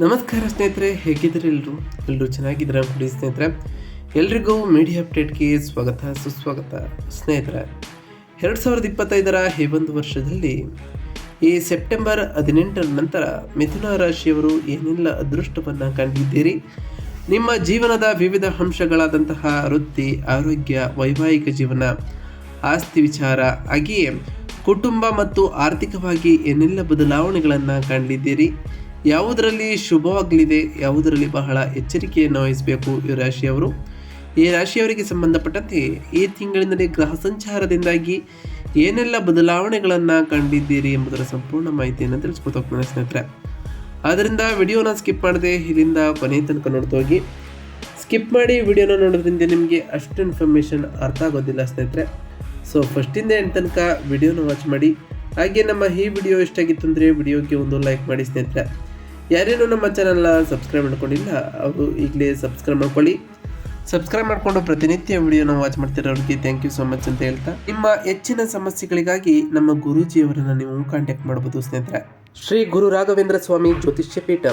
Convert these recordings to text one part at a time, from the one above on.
ನಮಸ್ಕಾರ ಸ್ನೇಹಿತರೆ, ಹೇಗಿದ್ದೀರಿ ಎಲ್ಲರೂ ಎಲ್ಲರೂ ಚೆನ್ನಾಗಿದ್ದೀರಾ? ಅನ್ಕೊಳ್ಳಿ ಸ್ನೇಹಿತರೆ, ಎಲ್ರಿಗೂ ಮೀಡಿಯಾ ಅಪ್ಡೇಟ್ಗೆ ಸ್ವಾಗತ, ಸುಸ್ವಾಗತ. ಸ್ನೇಹಿತರೆ, ಎರಡು ಸಾವಿರದ ಇಪ್ಪತ್ತೈದರ ಈ ಒಂದು ವರ್ಷದಲ್ಲಿ ಈ ಸೆಪ್ಟೆಂಬರ್ ಹದಿನೆಂಟರ ನಂತರ ಮಿಥುನ ರಾಶಿಯವರು ಏನೆಲ್ಲ ಅದೃಷ್ಟವನ್ನು ಕಂಡಿದ್ದೀರಿ? ನಿಮ್ಮ ಜೀವನದ ವಿವಿಧ ಅಂಶಗಳಾದಂತಹ ವೃತ್ತಿ, ಆರೋಗ್ಯ, ವೈವಾಹಿಕ ಜೀವನ, ಆಸ್ತಿ ವಿಚಾರ, ಹಾಗೆಯೇ ಕುಟುಂಬ ಮತ್ತು ಆರ್ಥಿಕವಾಗಿ ಏನೆಲ್ಲ ಬದಲಾವಣೆಗಳನ್ನು ಕಂಡಿದ್ದೀರಿ? ಯಾವುದರಲ್ಲಿ ಶುಭವಾಗಲಿದೆ, ಯಾವುದರಲ್ಲಿ ಬಹಳ ಎಚ್ಚರಿಕೆಯನ್ನು ವಹಿಸಬೇಕು ಈ ರಾಶಿಯವರು? ಈ ರಾಶಿಯವರಿಗೆ ಸಂಬಂಧಪಟ್ಟಂತೆ ಈ ತಿಂಗಳಿನಲ್ಲಿ ಗ್ರಹ ಸಂಚಾರದಿಂದಾಗಿ ಏನೆಲ್ಲ ಬದಲಾವಣೆಗಳನ್ನು ಕಂಡಿದ್ದೀರಿ ಎಂಬುದರ ಸಂಪೂರ್ಣ ಮಾಹಿತಿಯನ್ನು ತಿಳಿಸ್ಕೊತ ಹೋಗ್ತಾನೆ ಸ್ನೇಹಿತರೆ. ಆದ್ದರಿಂದ ವಿಡಿಯೋನ ಸ್ಕಿಪ್ ಮಾಡದೆ ಇಲ್ಲಿಂದ ಕೊನೆ ತನಕ ನೋಡ್ತೋಗಿ ಸ್ಕಿಪ್ ಮಾಡಿ ವಿಡಿಯೋನ ನೋಡೋದ್ರಿಂದ ನಿಮಗೆ ಅಷ್ಟು ಇನ್ಫಾರ್ಮೇಷನ್ ಅರ್ಥ ಆಗೋದಿಲ್ಲ ಸ್ನೇಹಿತರೆ. ಸೊ ಫಸ್ಟಿಂದ ಎಂಟು ತನಕ ವಿಡಿಯೋನ ವಾಚ್ ಮಾಡಿ. ಹಾಗೆ ನಮ್ಮ ಈ ವಿಡಿಯೋ ಇಷ್ಟ ಆಗಿತ್ತು ಅಂದರೆ ವಿಡಿಯೋಗೆ ಒಂದು ಲೈಕ್ ಮಾಡಿ ಸ್ನೇಹಿತರೆ. ಯಾರೇನು ನಮ್ಮ ಚಾನಲ್ನ ಸಬ್ಸ್ಕ್ರೈಬ್ ಮಾಡ್ಕೊಂಡಿಲ್ಲ, ಅವರು ಈಗಲೇ ಸಬ್ಸ್ಕ್ರೈಬ್ ಮಾಡ್ಕೊಳ್ಳಿ. ಸಬ್ಸ್ಕ್ರೈಬ್ ಮಾಡಿಕೊಂಡು ಪ್ರತಿನಿತ್ಯ ವಿಡಿಯೋನ ವಾಚ್ ಮಾಡ್ತಿರೋರಿಗೆ ಥ್ಯಾಂಕ್ ಯು ಸೊ ಮಚ್ ಅಂತ ಹೇಳ್ತಾ. ನಿಮ್ಮ ಹೆಚ್ಚಿನ ಸಮಸ್ಯೆಗಳಿಗಾಗಿ ನಮ್ಮ ಗುರೂಜಿಯವರನ್ನು ನೀವು ಕಾಂಟ್ಯಾಕ್ಟ್ ಮಾಡಬಹುದು ಸ್ನೇಹಿತರೆ. ಶ್ರೀ ಗುರು ರಾಘವೇಂದ್ರ ಸ್ವಾಮಿ ಜ್ಯೋತಿಷ್ಯ ಪೀಠ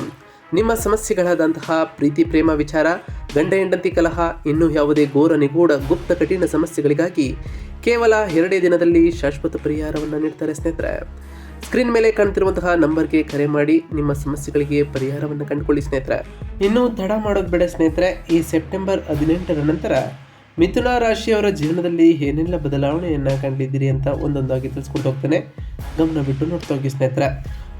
ನಿಮ್ಮ ಸಮಸ್ಯೆಗಳಾದಂತಹ ಪ್ರೀತಿ, ಪ್ರೇಮ, ವಿಚಾರ, ಗಂಡ, ಹೆಂಡತಿ, ಕಲಹ, ಇನ್ನೂ ಯಾವುದೇ ಘೋರ, ನಿಗೂಢ, ಗುಪ್ತ, ಕಠಿಣ ಸಮಸ್ಯೆಗಳಿಗಾಗಿ ಕೇವಲ ಎರಡೇ ದಿನದಲ್ಲಿ ಶಾಶ್ವತ ಪರಿಹಾರವನ್ನು ನೀಡ್ತಾರೆ ಸ್ನೇಹಿತರೆ. ಸ್ಕ್ರೀನ್ ಮೇಲೆ ಕಾಣ್ತಿರುವಂತಹ ನಂಬರ್ಗೆ ಕರೆ ಮಾಡಿ ನಿಮ್ಮ ಸಮಸ್ಯೆಗಳಿಗೆ ಪರಿಹಾರವನ್ನು ಕಂಡುಕೊಳ್ಳಿ ಸ್ನೇಹಿತರೆ. ಇನ್ನು ತಡ ಮಾಡೋದು ಬೇಡ ಸ್ನೇಹಿತರೆ, ಈ ಸೆಪ್ಟೆಂಬರ್ ಹದಿನೆಂಟರ ನಂತರ ಮಿಥುನ ರಾಶಿಯವರ ಜೀವನದಲ್ಲಿ ಏನೆಲ್ಲ ಬದಲಾವಣೆಯನ್ನು ಕಂಡಿದ್ದೀರಿ ಅಂತ ಒಂದೊಂದಾಗಿ ತಿಳಿಸ್ಕೊಂಡು ಹೋಗ್ತೇನೆ. ಗಮನ ಬಿಟ್ಟು ನೋಡ್ತಾ ಹೋಗಿ ಸ್ನೇಹಿತರೆ.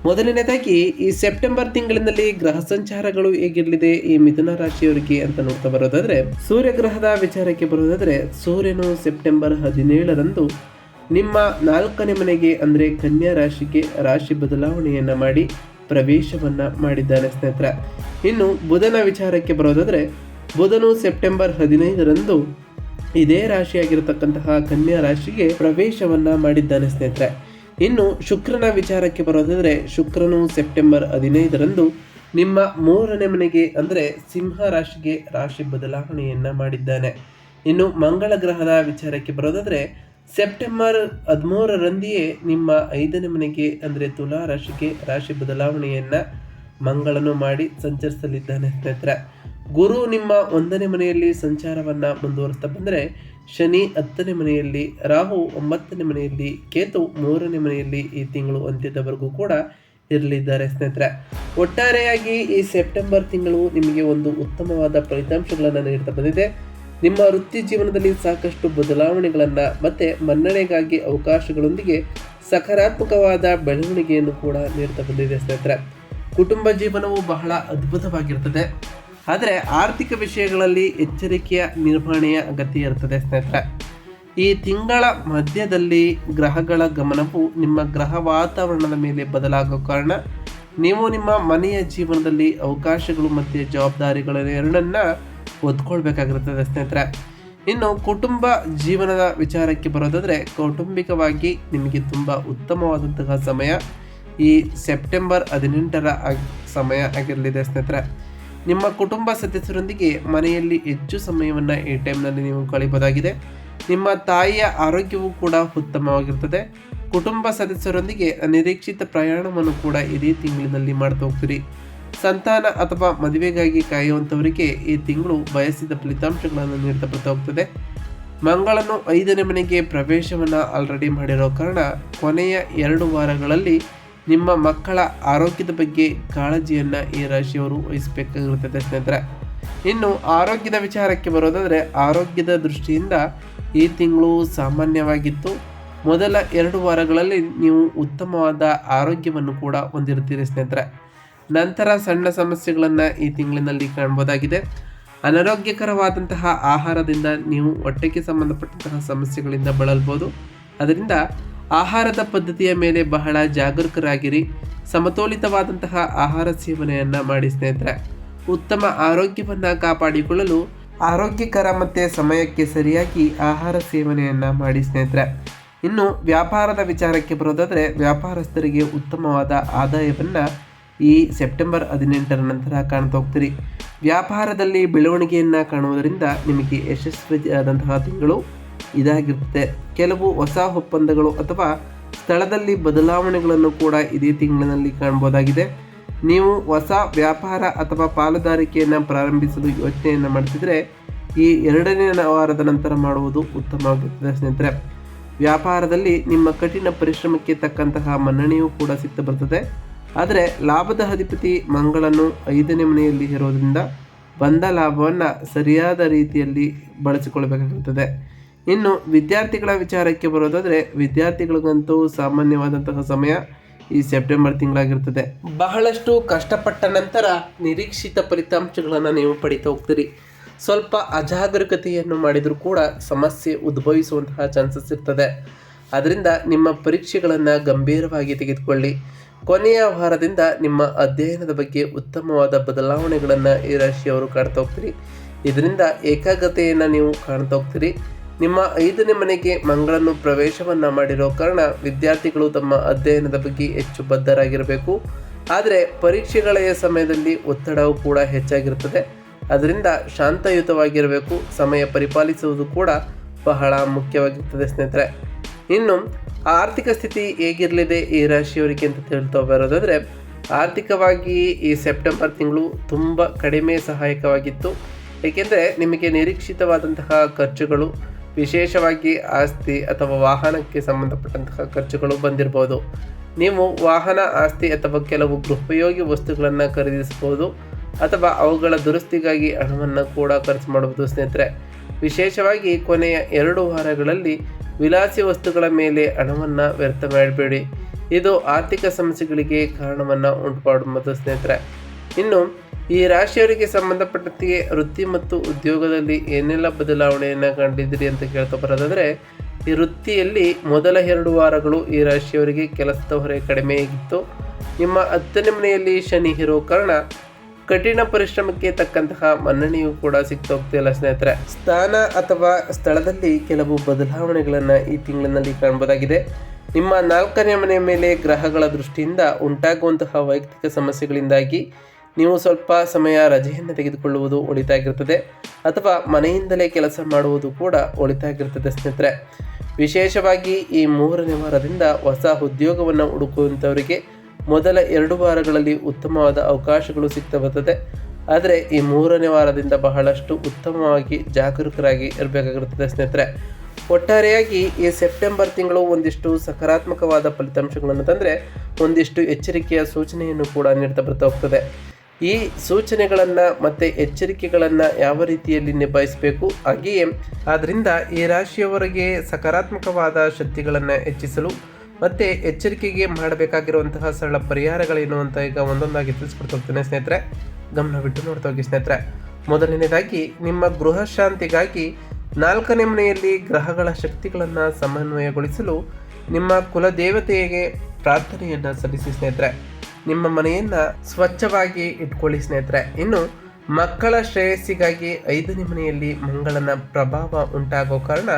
ಮೊದಲನೇದಾಗಿ ಈ ಸೆಪ್ಟೆಂಬರ್ ತಿಂಗಳಿನಲ್ಲಿ ಗ್ರಹ ಸಂಚಾರಗಳು ಹೇಗಿರಲಿದೆ, ಈ ಮಿಥುನ ರಾಶಿಯವರಿಗೆ ಅಂತ ನೋಡ್ತಾ ಬರೋದಾದ್ರೆ ಸೂರ್ಯ ಗ್ರಹದ ವಿಚಾರಕ್ಕೆ ಬರೋದಾದ್ರೆ, ಸೂರ್ಯನು ಸೆಪ್ಟೆಂಬರ್ ಹದಿನೇಳರಂದು ನಿಮ್ಮ ನಾಲ್ಕನೇ ಮನೆಗೆ ಅಂದರೆ ಕನ್ಯಾ ರಾಶಿಗೆ ರಾಶಿ ಬದಲಾವಣೆಯನ್ನು ಮಾಡಿ ಪ್ರವೇಶವನ್ನು ಮಾಡಿದ್ದಾನೆ ಸ್ನೇಹಿತರ. ಇನ್ನು ಬುಧನ ವಿಚಾರಕ್ಕೆ ಬರೋದಾದರೆ, ಬುಧನು ಸೆಪ್ಟೆಂಬರ್ ಹದಿನೈದರಂದು ಇದೇ ರಾಶಿಯಾಗಿರತಕ್ಕಂತಹ ಕನ್ಯಾ ರಾಶಿಗೆ ಪ್ರವೇಶವನ್ನು ಮಾಡಿದ್ದಾನೆ ಸ್ನೇಹಿತರೆ. ಇನ್ನು ಶುಕ್ರನ ವಿಚಾರಕ್ಕೆ ಬರೋದಾದರೆ, ಶುಕ್ರನು ಸೆಪ್ಟೆಂಬರ್ ಹದಿನೈದರಂದು ನಿಮ್ಮ ಮೂರನೇ ಮನೆಗೆ ಅಂದರೆ ಸಿಂಹ ರಾಶಿಗೆ ರಾಶಿ ಬದಲಾವಣೆಯನ್ನು ಮಾಡಿದ್ದಾನೆ. ಇನ್ನು ಮಂಗಳ ಗ್ರಹದ ವಿಚಾರಕ್ಕೆ ಬರೋದಾದ್ರೆ ಸೆಪ್ಟೆಂಬರ್ ಹದಿಮೂರರಂದಿಯೇ ನಿಮ್ಮ ಐದನೇ ಮನೆಗೆ, ಅಂದರೆ ತುಲಾ ರಾಶಿಗೆ ರಾಶಿ ಬದಲಾವಣೆಯನ್ನು ಮಂಗಳನು ಮಾಡಿ ಸಂಚರಿಸಲಿದ್ದಾನೆ ಸ್ನೇಹಿತರೆ. ಗುರು ನಿಮ್ಮ ಒಂದನೇ ಮನೆಯಲ್ಲಿ ಸಂಚಾರವನ್ನು ಮುಂದುವರಿಸ್ತಾ ಬಂದರೆ, ಶನಿ ಹತ್ತನೇ ಮನೆಯಲ್ಲಿ, ರಾಹು ಒಂಬತ್ತನೇ ಮನೆಯಲ್ಲಿ, ಕೇತು ಮೂರನೇ ಮನೆಯಲ್ಲಿ ಈ ತಿಂಗಳು ಅಂತ್ಯದವರೆಗೂ ಕೂಡ ಇರಲಿದ್ದಾರೆ ಸ್ನೇಹಿತರೆ. ಒಟ್ಟಾರೆಯಾಗಿ ಈ ಸೆಪ್ಟೆಂಬರ್ ತಿಂಗಳು ನಿಮಗೆ ಒಂದು ಉತ್ತಮವಾದ ಫಲಿತಾಂಶಗಳನ್ನು ನೀಡ್ತಾ ಬಂದಿದೆ. ನಿಮ್ಮ ವೃತ್ತಿ ಜೀವನದಲ್ಲಿ ಸಾಕಷ್ಟು ಬದಲಾವಣೆಗಳನ್ನು ಮತ್ತು ಮನ್ನಣೆಗಾಗಿ ಅವಕಾಶಗಳೊಂದಿಗೆ ಸಕಾರಾತ್ಮಕವಾದ ಬೆಳವಣಿಗೆಯನ್ನು ಕೂಡ ನೀಡ್ತಾ ಬಂದಿದೆ ಸ್ನೇಹಿತರೆ. ಕುಟುಂಬ ಜೀವನವು ಬಹಳ ಅದ್ಭುತವಾಗಿರ್ತದೆ. ಆದರೆ ಆರ್ಥಿಕ ವಿಷಯಗಳಲ್ಲಿ ಎಚ್ಚರಿಕೆಯ ನಿರ್ವಹಣೆಯ ಅಗತ್ಯ ಇರ್ತದೆ ಸ್ನೇಹಿತರೆ. ಈ ತಿಂಗಳ ಮಧ್ಯದಲ್ಲಿ ಗ್ರಹಗಳ ಗಮನವು ನಿಮ್ಮ ಗ್ರಹ ವಾತಾವರಣದ ಮೇಲೆ ಬದಲಾಗೋ ಕಾರಣ ನೀವು ನಿಮ್ಮ ಮನೆಯ ಜೀವನದಲ್ಲಿ ಅವಕಾಶಗಳು ಮತ್ತು ಜವಾಬ್ದಾರಿಗಳ ಎರಡನ್ನ ಒದ್ಕೊಳ್ಬೇಕಾಗಿರುತ್ತದೆ ಸ್ನೇಹಿತರೆ. ಇನ್ನು ಕುಟುಂಬ ಜೀವನದ ವಿಚಾರಕ್ಕೆ ಬರೋದಾದರೆ ಕೌಟುಂಬಿಕವಾಗಿ ನಿಮಗೆ ತುಂಬ ಉತ್ತಮವಾದಂತಹ ಸಮಯ ಈ ಸೆಪ್ಟೆಂಬರ್ ಹದಿನೆಂಟರ ಸಮಯ ಆಗಿರಲಿದೆ ಸ್ನೇಹಿತರೆ. ನಿಮ್ಮ ಕುಟುಂಬ ಸದಸ್ಯರೊಂದಿಗೆ ಮನೆಯಲ್ಲಿ ಹೆಚ್ಚು ಸಮಯವನ್ನು ಈ ಟೈಮ್ನಲ್ಲಿ ನೀವು ಕಳೆಯಬಹುದಾಗಿದೆ ನಿಮ್ಮ ತಾಯಿಯ ಆರೋಗ್ಯವು ಕೂಡ ಉತ್ತಮವಾಗಿರ್ತದೆ ಕುಟುಂಬ ಸದಸ್ಯರೊಂದಿಗೆ ಅನಿರೀಕ್ಷಿತ ಪ್ರಯಾಣವನ್ನು ಕೂಡ ಇದೇ ತಿಂಗಳಿನಲ್ಲಿ ಮಾಡ್ತಾ ಹೋಗ್ತೀರಿ. ಸಂತಾನ ಅಥವಾ ಮದುವೆಗಾಗಿ ಕಾಯುವಂಥವರಿಗೆ ಈ ತಿಂಗಳು ಬಯಸಿದ ಫಲಿತಾಂಶಗಳನ್ನು ನೀಡ್ತಾ ಹೋಗ್ತದೆ ಮಂಗಳನು ಐದನೇ ಮನೆಗೆ ಪ್ರವೇಶವನ್ನು ಆಲ್ರೆಡಿ ಮಾಡಿರೋ ಕಾರಣ ಕೊನೆಯ ಎರಡು ವಾರಗಳಲ್ಲಿ ನಿಮ್ಮ ಮಕ್ಕಳ ಆರೋಗ್ಯದ ಬಗ್ಗೆ ಕಾಳಜಿಯನ್ನು ಈ ರಾಶಿಯವರು ವಹಿಸಬೇಕಾಗಿರುತ್ತದೆ ಸ್ನೇಹಿತರೆ. ಇನ್ನು ಆರೋಗ್ಯದ ವಿಚಾರಕ್ಕೆ ಬರೋದಾದರೆ ಆರೋಗ್ಯದ ದೃಷ್ಟಿಯಿಂದ ಈ ತಿಂಗಳು ಸಾಮಾನ್ಯವಾಗಿತ್ತು. ಮೊದಲ ಎರಡು ವಾರಗಳಲ್ಲಿ ನೀವು ಉತ್ತಮವಾದ ಆರೋಗ್ಯವನ್ನು ಕೂಡ ಹೊಂದಿರುತ್ತೀರಿ ಸ್ನೇಹಿತರೆ. ನಂತರ ಸಣ್ಣ ಸಮಸ್ಯೆಗಳನ್ನು ಈ ತಿಂಗಳಿನಲ್ಲಿ ಕಾಣ್ಬೋದಾಗಿದೆ. ಅನಾರೋಗ್ಯಕರವಾದಂತಹ ಆಹಾರದಿಂದ ನೀವು ಹೊಟ್ಟೆಗೆ ಸಂಬಂಧಪಟ್ಟಂತಹ ಸಮಸ್ಯೆಗಳಿಂದ ಬಳಲ್ಬೋದು. ಅದರಿಂದ ಆಹಾರದ ಪದ್ಧತಿಯ ಮೇಲೆ ಬಹಳ ಜಾಗರೂಕರಾಗಿರಿ. ಸಮತೋಲಿತವಾದಂತಹ ಆಹಾರ ಸೇವನೆಯನ್ನು ಮಾಡಿ ಸ್ನೇಹಿತರೆ. ಉತ್ತಮ ಆರೋಗ್ಯವನ್ನು ಕಾಪಾಡಿಕೊಳ್ಳಲು ಆರೋಗ್ಯಕರ ಮತ್ತು ಸಮಯಕ್ಕೆ ಸರಿಯಾಗಿ ಆಹಾರ ಸೇವನೆಯನ್ನು ಮಾಡಿ ಸ್ನೇಹಿತರೆ. ಇನ್ನು ವ್ಯಾಪಾರದ ವಿಚಾರಕ್ಕೆ ಬರೋದಾದರೆ ವ್ಯಾಪಾರಸ್ಥರಿಗೆ ಉತ್ತಮವಾದ ಆದಾಯವನ್ನು ಈ ಸೆಪ್ಟೆಂಬರ್ ಹದಿನೆಂಟರ ನಂತರ ಕಾಣ್ತಾ ಹೋಗ್ತೀರಿ. ವ್ಯಾಪಾರದಲ್ಲಿ ಬೆಳವಣಿಗೆಯನ್ನು ಕಾಣುವುದರಿಂದ ನಿಮಗೆ ಯಶಸ್ವಿಯಾದಂತಹ ತಿಂಗಳು ಇದಾಗಿರುತ್ತೆ. ಕೆಲವು ಹೊಸ ಒಪ್ಪಂದಗಳು ಅಥವಾ ಸ್ಥಳದಲ್ಲಿ ಬದಲಾವಣೆಗಳನ್ನು ಕೂಡ ಇದೇ ತಿಂಗಳಿನಲ್ಲಿ ಕಾಣ್ಬೋದಾಗಿದೆ ನೀವು ಹೊಸ ವ್ಯಾಪಾರ ಅಥವಾ ಪಾಲುದಾರಿಕೆಯನ್ನು ಪ್ರಾರಂಭಿಸಲು ಯೋಚನೆಯನ್ನು ಮಾಡ್ತಿದ್ರೆ ಈ ಎರಡನೇ ವಾರದ ನಂತರ ಮಾಡುವುದು ಉತ್ತಮವಾಗಿರುತ್ತದೆ ಸ್ನೇಹಿತರೆ. ವ್ಯಾಪಾರದಲ್ಲಿ ನಿಮ್ಮ ಕಠಿಣ ಪರಿಶ್ರಮಕ್ಕೆ ತಕ್ಕಂತಹ ಮನ್ನಣೆಯೂ ಕೂಡ ಸಿಗ್ತಾ ಬರ್ತದೆ. ಆದರೆ ಲಾಭದ ಅಧಿಪತಿ ಮಂಗಳನು ಐದನೇ ಮನೆಯಲ್ಲಿ ಇರೋದ್ರಿಂದ ಬಂದ ಲಾಭವನ್ನು ಸರಿಯಾದ ರೀತಿಯಲ್ಲಿ ಬಳಸಿಕೊಳ್ಬೇಕಾಗುತ್ತದೆ ಇನ್ನು ವಿದ್ಯಾರ್ಥಿಗಳ ವಿಚಾರಕ್ಕೆ ಬರೋದಾದರೆ ವಿದ್ಯಾರ್ಥಿಗಳಿಗಂತೂ ಸಾಮಾನ್ಯವಾದಂತಹ ಸಮಯ ಈ ಸೆಪ್ಟೆಂಬರ್ ತಿಂಗಳಾಗಿರ್ತದೆ ಬಹಳಷ್ಟು ಕಷ್ಟಪಟ್ಟ ನಂತರ ನಿರೀಕ್ಷಿತ ಫಲಿತಾಂಶಗಳನ್ನು ನೀವು ಪಡಿತಾ ಹೋಗ್ತೀರಿ. ಸ್ವಲ್ಪ ಅಜಾಗರೂಕತೆಯನ್ನು ಮಾಡಿದರೂ ಕೂಡ ಸಮಸ್ಯೆ ಉದ್ಭವಿಸುವಂತಹ ಚಾನ್ಸಸ್ ಇರ್ತದೆ. ಅದರಿಂದ ನಿಮ್ಮ ಪರೀಕ್ಷೆಗಳನ್ನು ಗಂಭೀರವಾಗಿ ತೆಗೆದುಕೊಳ್ಳಿ. ಕೊನೆಯ ವಾರದಿಂದ ನಿಮ್ಮ ಅಧ್ಯಯನದ ಬಗ್ಗೆ ಉತ್ತಮವಾದ ಬದಲಾವಣೆಗಳನ್ನು ಈ ರಾಶಿಯವರು ಕಾಣ್ತಾ ಹೋಗ್ತೀರಿ. ಇದರಿಂದ ಏಕಾಗ್ರತೆಯನ್ನು ನೀವು ಕಾಣ್ತಾ ಹೋಗ್ತೀರಿ. ನಿಮ್ಮ ಐದನೇ ಮನೆಗೆ ಮಂಗಳನ್ನು ಪ್ರವೇಶವನ್ನು ಮಾಡಿರೋ ಕಾರಣ ವಿದ್ಯಾರ್ಥಿಗಳು ತಮ್ಮ ಅಧ್ಯಯನದ ಬಗ್ಗೆ ಹೆಚ್ಚು ಬದ್ಧರಾಗಿರಬೇಕು. ಆದರೆ ಪರೀಕ್ಷೆಗಳ ಸಮಯದಲ್ಲಿ ಒತ್ತಡವು ಕೂಡ ಹೆಚ್ಚಾಗಿರುತ್ತದೆ ಅದರಿಂದ ಶಾಂತಯುತವಾಗಿರಬೇಕು. ಸಮಯ ಪರಿಪಾಲಿಸುವುದು ಕೂಡ ಬಹಳ ಮುಖ್ಯವಾಗಿರ್ತದೆ ಸ್ನೇಹಿತರೆ. ಇನ್ನು ಆರ್ಥಿಕ ಸ್ಥಿತಿ ಹೇಗಿರಲಿದೆ ಈ ರಾಶಿಯವರಿಗೆ ಅಂತ ತಿಳ್ತಾ ಬರೋದಾದರೆ, ಆರ್ಥಿಕವಾಗಿ ಈ ಸೆಪ್ಟೆಂಬರ್ ತಿಂಗಳು ತುಂಬ ಕಡಿಮೆ ಸಹಾಯಕವಾಗಿತ್ತು. ಏಕೆಂದರೆ ನಿಮಗೆ ನಿರೀಕ್ಷಿತವಾದಂತಹ ಖರ್ಚುಗಳು, ವಿಶೇಷವಾಗಿ ಆಸ್ತಿ ಅಥವಾ ವಾಹನಕ್ಕೆ ಸಂಬಂಧಪಟ್ಟಂತಹ ಖರ್ಚುಗಳು ಬಂದಿರ್ಬೋದು. ನೀವು ವಾಹನ, ಆಸ್ತಿ ಅಥವಾ ಕೆಲವು ಗೃಹೋಪಯೋಗಿ ವಸ್ತುಗಳನ್ನು ಖರೀದಿಸಬಹುದು ಅಥವಾ ಅವುಗಳ ದುರಸ್ತಿಗಾಗಿ ಹಣವನ್ನು ಕೂಡ ಖರ್ಚು ಮಾಡಬಹುದು ಸ್ನೇಹಿತರೆ. ವಿಶೇಷವಾಗಿ ಕೊನೆಯ ಎರಡು ವಾರಗಳಲ್ಲಿ ವಿಲಾಸಿ ವಸ್ತುಗಳ ಮೇಲೆ ಹಣವನ್ನು ವ್ಯರ್ಥ ಮಾಡಬೇಡಿ. ಇದು ಆರ್ಥಿಕ ಸಮಸ್ಯೆಗಳಿಗೆ ಕಾರಣವನ್ನು ಉಂಟು ಮಾಡಬಹುದು ಸ್ನೇಹಿತರೆ. ಇನ್ನು, ಈ ರಾಶಿಯವರಿಗೆ ಸಂಬಂಧಪಟ್ಟಂತೆ ವೃತ್ತಿ ಮತ್ತು ಉದ್ಯೋಗದಲ್ಲಿ ಏನೆಲ್ಲ ಬದಲಾವಣೆಯನ್ನು ಕಂಡಿದ್ದೀರಿ ಅಂತ ಕೇಳ್ತಾ ಬರೋದಾದರೆ, ಈ ವೃತ್ತಿಯಲ್ಲಿ ಮೊದಲ ಎರಡು ವಾರಗಳು ಈ ರಾಶಿಯವರಿಗೆ ಕೆಲಸದ ಹೊರೆ ಕಡಿಮೆ ಆಗಿತ್ತು. ನಿಮ್ಮ ಹತ್ತನೇ ಮನೆಯಲ್ಲಿ ಶನಿ ಇರೋ ಕಾರಣ ಕಠಿಣ ಪರಿಶ್ರಮಕ್ಕೆ ತಕ್ಕಂತಹ ಮನ್ನಣೆಯೂ ಕೂಡ ಸಿಗ್ತಾ ಹೋಗ್ತಿಲ್ಲ ಸ್ನೇಹಿತರೆ. ಸ್ಥಾನ ಅಥವಾ ಸ್ಥಳದಲ್ಲಿ ಕೆಲವು ಬದಲಾವಣೆಗಳನ್ನು ಈ ತಿಂಗಳಿನಲ್ಲಿ ಕಾಣಬಹುದಾಗಿದೆ ನಿಮ್ಮ ನಾಲ್ಕನೇ ಮನೆಯ ಮೇಲೆ ಗ್ರಹಗಳ ದೃಷ್ಟಿಯಿಂದ ಉಂಟಾಗುವಂತಹ ವೈಯಕ್ತಿಕ ಸಮಸ್ಯೆಗಳಿಂದಾಗಿ ನೀವು ಸ್ವಲ್ಪ ಸಮಯ ರಜೆಯನ್ನು ತೆಗೆದುಕೊಳ್ಳುವುದು ಒಳಿತಾಗಿರುತ್ತದೆ ಅಥವಾ ಮನೆಯಿಂದಲೇ ಕೆಲಸ ಮಾಡುವುದು ಕೂಡ ಒಳಿತಾಗಿರುತ್ತದೆ ಸ್ನೇಹಿತರೆ. ವಿಶೇಷವಾಗಿ ಈ ಮೂರನೇ ವಾರದಿಂದ ಹೊಸ ಉದ್ಯೋಗವನ್ನು ಹುಡುಕುವಂಥವರಿಗೆ ಮೊದಲ ಎರಡು ವಾರಗಳಲ್ಲಿ ಉತ್ತಮವಾದ ಅವಕಾಶಗಳು ಸಿಗ್ತಾ ಆದರೆ ಈ ಮೂರನೇ ವಾರದಿಂದ ಬಹಳಷ್ಟು ಉತ್ತಮವಾಗಿ ಜಾಗರೂಕರಾಗಿ ಇರಬೇಕಾಗಿರುತ್ತದೆ ಸ್ನೇಹಿತರೆ. ಒಟ್ಟಾರೆಯಾಗಿ ಈ ಸೆಪ್ಟೆಂಬರ್ ತಿಂಗಳು ಒಂದಿಷ್ಟು ಸಕಾರಾತ್ಮಕವಾದ ಫಲಿತಾಂಶಗಳನ್ನು ತಂದರೆ ಒಂದಿಷ್ಟು ಎಚ್ಚರಿಕೆಯ ಸೂಚನೆಯನ್ನು ಕೂಡ ನೀಡ್ತಾ ಬರ್ತಾ ಹೋಗ್ತದೆ. ಈ ಸೂಚನೆಗಳನ್ನು ಮತ್ತು ಎಚ್ಚರಿಕೆಗಳನ್ನು ಯಾವ ರೀತಿಯಲ್ಲಿ ನಿಭಾಯಿಸಬೇಕು? ಹಾಗೆಯೇ, ಆದ್ದರಿಂದ ಈ ರಾಶಿಯವರಿಗೆ ಸಕಾರಾತ್ಮಕವಾದ ಶಕ್ತಿಗಳನ್ನು ಹೆಚ್ಚಿಸಲು ಮತ್ತು ಎಚ್ಚರಿಕೆಗೆ ಮಾಡಬೇಕಾಗಿರುವಂತಹ ಸರಳ ಪರಿಹಾರಗಳೇನು ಅಂತ ಈಗ ಒಂದೊಂದಾಗಿ ತಿಳಿಸ್ಕೊಡ್ತೋಗ್ತೇನೆ ಸ್ನೇಹಿತರೆ. ಗಮನ ಬಿಟ್ಟು ನೋಡ್ತಾ ಹೋಗಿ ಸ್ನೇಹಿತರೆ. ಮೊದಲನೇದಾಗಿ ನಿಮ್ಮ ಗೃಹ ಶಾಂತಿಗಾಗಿ ನಾಲ್ಕನೇ ಮನೆಯಲ್ಲಿ ಗ್ರಹಗಳ ಶಕ್ತಿಗಳನ್ನು ಸಮನ್ವಯಗೊಳಿಸಲು ನಿಮ್ಮ ಕುಲದೇವತೆಗೆ ಪ್ರಾರ್ಥನೆಯನ್ನು ಸಲ್ಲಿಸಿ ಸ್ನೇಹಿತರೆ. ನಿಮ್ಮ ಮನೆಯನ್ನು ಸ್ವಚ್ಛವಾಗಿ ಇಟ್ಕೊಳ್ಳಿ ಸ್ನೇಹಿತರೆ. ಇನ್ನು ಮಕ್ಕಳ ಶ್ರೇಯಸ್ಸಿಗಾಗಿ ಐದನೇ ಮನೆಯಲ್ಲಿ ಮಂಗಳನ ಪ್ರಭಾವ ಉಂಟಾಗೋ ಕಾರಣ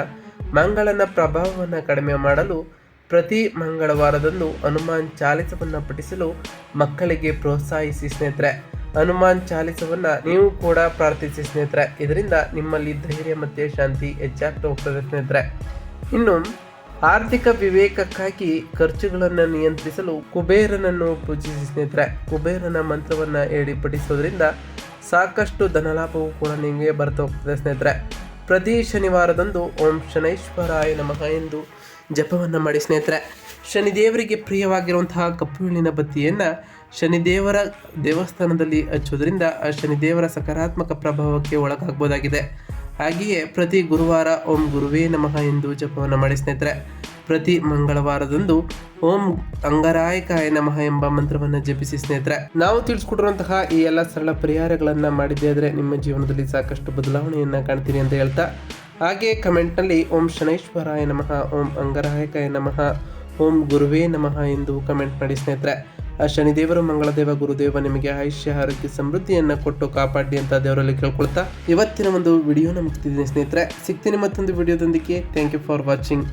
ಮಂಗಳನ ಪ್ರಭಾವವನ್ನು ಕಡಿಮೆ ಮಾಡಲು ಪ್ರತಿ ಮಂಗಳವಾರದಂದು ಹನುಮಾನ್ ಚಾಲಿಸವನ್ನು ಪಠಿಸಲು ಮಕ್ಕಳಿಗೆ ಪ್ರೋತ್ಸಾಹಿಸಿ ಸ್ನೇಹಿತರೆ. ಹನುಮಾನ್ ಚಾಲಿಸವನ್ನು ನೀವು ಕೂಡ ಪ್ರಾರ್ಥಿಸಿ ಸ್ನೇಹಿತರೆ. ಇದರಿಂದ ನಿಮ್ಮಲ್ಲಿ ಧೈರ್ಯ ಮತ್ತು ಶಾಂತಿ ಹೆಚ್ಚಾಗ್ತಾ ಹೋಗ್ತದೆ ಸ್ನೇಹಿತರೆ. ಇನ್ನು ಆರ್ಥಿಕ ವಿವೇಕಕ್ಕಾಗಿ ಖರ್ಚುಗಳನ್ನು ನಿಯಂತ್ರಿಸಲು ಕುಬೇರನನ್ನು ಪೂಜಿಸಿ ಸ್ನೇಹಿತರೆ. ಕುಬೇರನ ಮಂತ್ರವನ್ನು ಹೇಳಿ ಪಠಿಸೋದ್ರಿಂದ ಸಾಕಷ್ಟು ಧನಲಾಭವು ಕೂಡ ನಿಮಗೆ ಬರ್ತಾ ಹೋಗ್ತದೆ ಸ್ನೇಹಿತರೆ. ಪ್ರತಿ ಶನಿವಾರದಂದು ಓಂ ಶನೈಶ್ವರಾಯ ನಮಃ ಎಂದು ಜಪವನ್ನು ಮಾಡಿ ಸ್ನೇಹಿತರೆ, ಶನಿದೇವರಿಗೆ ಪ್ರಿಯವಾಗಿರುವಂತಹ ಕಪ್ಪು ಬತ್ತಿಯನ್ನು ಶನಿದೇವರ ದೇವಸ್ಥಾನದಲ್ಲಿ ಹಚ್ಚೋದ್ರಿಂದ ಆ ಶನಿದೇವರ ಸಕಾರಾತ್ಮಕ ಪ್ರಭಾವಕ್ಕೆ ಒಳಗಾಗಬಹುದಾಗಿದೆ. ಹಾಗೆಯೇ ಪ್ರತಿ ಗುರುವಾರ ಓಂ ಗುರುವೇ ನಮಃ ಎಂದು ಜಪವನ್ನು ಮಾಡಿ ಸ್ನೇಹಿತರೆ, ಪ್ರತಿ ಮಂಗಳವಾರದಂದು ಓಂ ಅಂಗರಾಯಕಾಯ ನಮಃ ಎಂಬ ಮಂತ್ರವನ್ನು ಜಪಿಸಿ ಸ್ನೇಹಿತರೆ. ನಾವು ತಿಳಿಸ್ಕೊಟ್ಟಿರುವಂತಹ ಈ ಎಲ್ಲ ಸರಳ ಪರಿಹಾರಗಳನ್ನು ಮಾಡಿದ್ದೆ ಆದರೆ ನಿಮ್ಮ ಜೀವನದಲ್ಲಿ ಸಾಕಷ್ಟು ಬದಲಾವಣೆಯನ್ನು ಕಾಣ್ತೀನಿ ಅಂತ ಹೇಳ್ತಾ ಹಾಗೆ ಕಮೆಂಟ್ನಲ್ಲಿ ಓಂ ಶನೈಶ್ವರಾಯ ನಮಃ, ಓಂ ಅಂಗರಾಯಕಾಯ ನಮಃ, ಓಂ ಗುರುವೇ ನಮಃ ಎಂದು ಕಮೆಂಟ್ ಮಾಡಿ ಸ್ನೇಹಿತರೆ. ಆ ಶನಿದೇವರು, ಮಂಗಳದೇವ, ಗುರುದೇವ ನಿಮಗೆ ಆಯುಷ್ಯ ಆರೋಗ್ಯ, ಸಮೃದ್ಧಿಯನ್ನು ಕೊಟ್ಟು ಕಾಪಾಡಿ ಅಂತ ದೇವರಲ್ಲಿ ಕೇಳ್ಕೊಳ್ತಾ ಇವತ್ತಿನ ಒಂದು ವಿಡಿಯೋನ ಮುಗ್ತಿದ್ದೀನಿ ಸ್ನೇಹಿತರೆ. ಸಿಗ್ತೀನಿ ಮತ್ತೊಂದು ವಿಡಿಯೋದೊಂದಿಗೆ. Thank you for watching